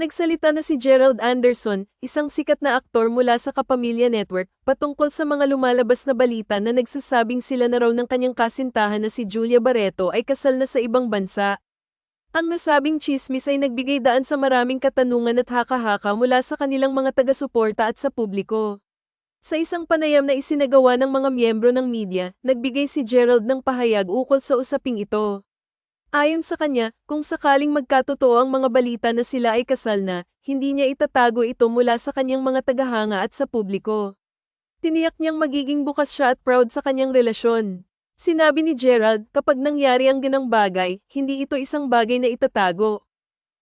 Nagsalita na si Gerald Anderson, isang sikat na aktor mula sa Kapamilya Network, patungkol sa mga lumalabas na balita na nagsasabing sila na raw ng kanyang kasintahan na si Julia Barreto ay kasal na sa ibang bansa. Ang nasabing chismis ay nagbigay daan sa maraming katanungan at haka-haka mula sa kanilang mga taga-suporta at sa publiko. Sa isang panayam na isinagawa ng mga miyembro ng media, nagbigay si Gerald ng pahayag ukol sa usaping ito. Ayon sa kanya, kung sakaling magkatotoo ang mga balita na sila ay kasal na, hindi niya itatago ito mula sa kanyang mga tagahanga at sa publiko. Tiniyak niyang magiging bukas siya at proud sa kanyang relasyon. Sinabi ni Gerald, kapag nangyari ang ganang bagay, hindi ito isang bagay na itatago.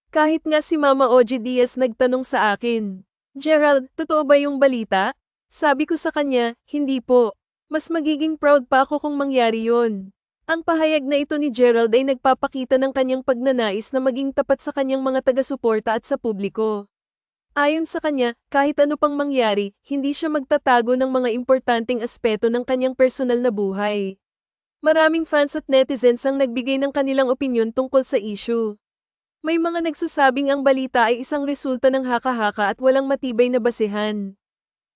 Kahit nga si Mama Oji Diaz nagtanong sa akin, Gerald, totoo ba yung balita? Sabi ko sa kanya, hindi po. Mas magiging proud pa ako kung mangyari yon. Ang pahayag na ito ni Gerald ay nagpapakita ng kanyang pagnanais na maging tapat sa kanyang mga taga-suporta at sa publiko. Ayon sa kanya, kahit ano pang mangyari, hindi siya magtatago ng mga importanteng aspeto ng kanyang personal na buhay. Maraming fans at netizens ang nagbigay ng kanilang opinyon tungkol sa issue. May mga nagsasabing ang balita ay isang resulta ng haka-haka at walang matibay na basehan.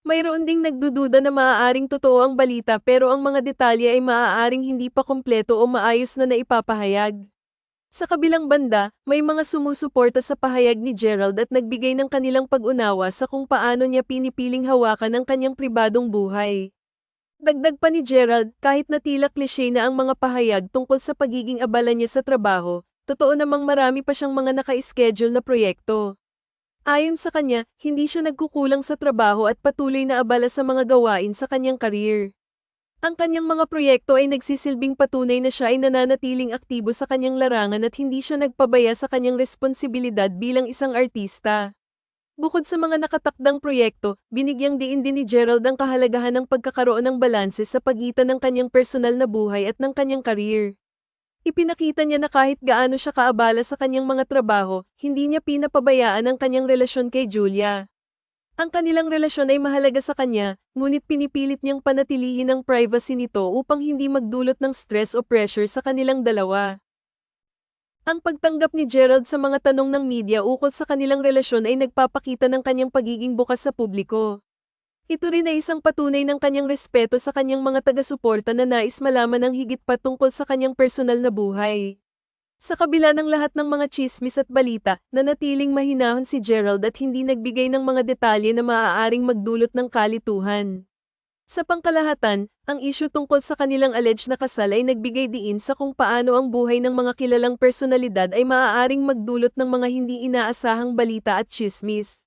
Mayroon ding nagdududa na maaaring totoo ang balita pero ang mga detalye ay maaaring hindi pa kompleto o maayos na naipapahayag. Sa kabilang banda, may mga sumusuporta sa pahayag ni Gerald at nagbigay ng kanilang pag-unawa sa kung paano niya pinipiling hawakan ang kanyang pribadong buhay. Dagdag pa ni Gerald, kahit na tila klishe na ang mga pahayag tungkol sa pagiging abala niya sa trabaho, totoo namang marami pa siyang mga naka-schedule na proyekto. Ayon sa kanya, hindi siya nagkukulang sa trabaho at patuloy na abala sa mga gawain sa kanyang karir. Ang kanyang mga proyekto ay nagsisilbing patunay na siya ay nananatiling aktibo sa kanyang larangan at hindi siya nagpabaya sa kanyang responsibilidad bilang isang artista. Bukod sa mga nakatakdang proyekto, binigyang diin din ni Gerald ang kahalagahan ng pagkakaroon ng balanse sa pagitan ng kanyang personal na buhay at ng kanyang karir. Ipinakita niya na kahit gaano siya kaabala sa kanyang mga trabaho, hindi niya pinapabayaan ang kanyang relasyon kay Julia. Ang kanilang relasyon ay mahalaga sa kanya, ngunit pinipilit niyang panatilihin ang privacy nito upang hindi magdulot ng stress o pressure sa kanilang dalawa. Ang pagtanggap ni Gerald sa mga tanong ng media ukol sa kanilang relasyon ay nagpapakita ng kanyang pagiging bukas sa publiko. Ito rin ay isang patunay ng kanyang respeto sa kanyang mga taga-suporta na nais malaman ng higit pa tungkol sa kanyang personal na buhay. Sa kabila ng lahat ng mga chismis at balita, nanatiling mahinahon si Gerald at hindi nagbigay ng mga detalye na maaaring magdulot ng kalituhan. Sa pangkalahatan, ang isyu tungkol sa kanilang alleged na kasal ay nagbigay diin sa kung paano ang buhay ng mga kilalang personalidad ay maaaring magdulot ng mga hindi inaasahang balita at chismis.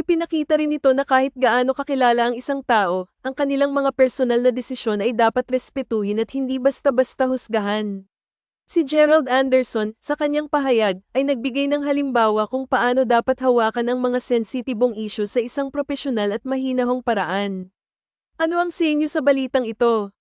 Ipinakita rin ito na kahit gaano kakilala ang isang tao, ang kanilang mga personal na desisyon ay dapat respetuhin at hindi basta-basta husgahan. Si Gerald Anderson, sa kanyang pahayag, ay nagbigay ng halimbawa kung paano dapat hawakan ang mga sensitibong issue sa isang profesional at mahinahong paraan. Ano ang sa inyo sa balitang ito?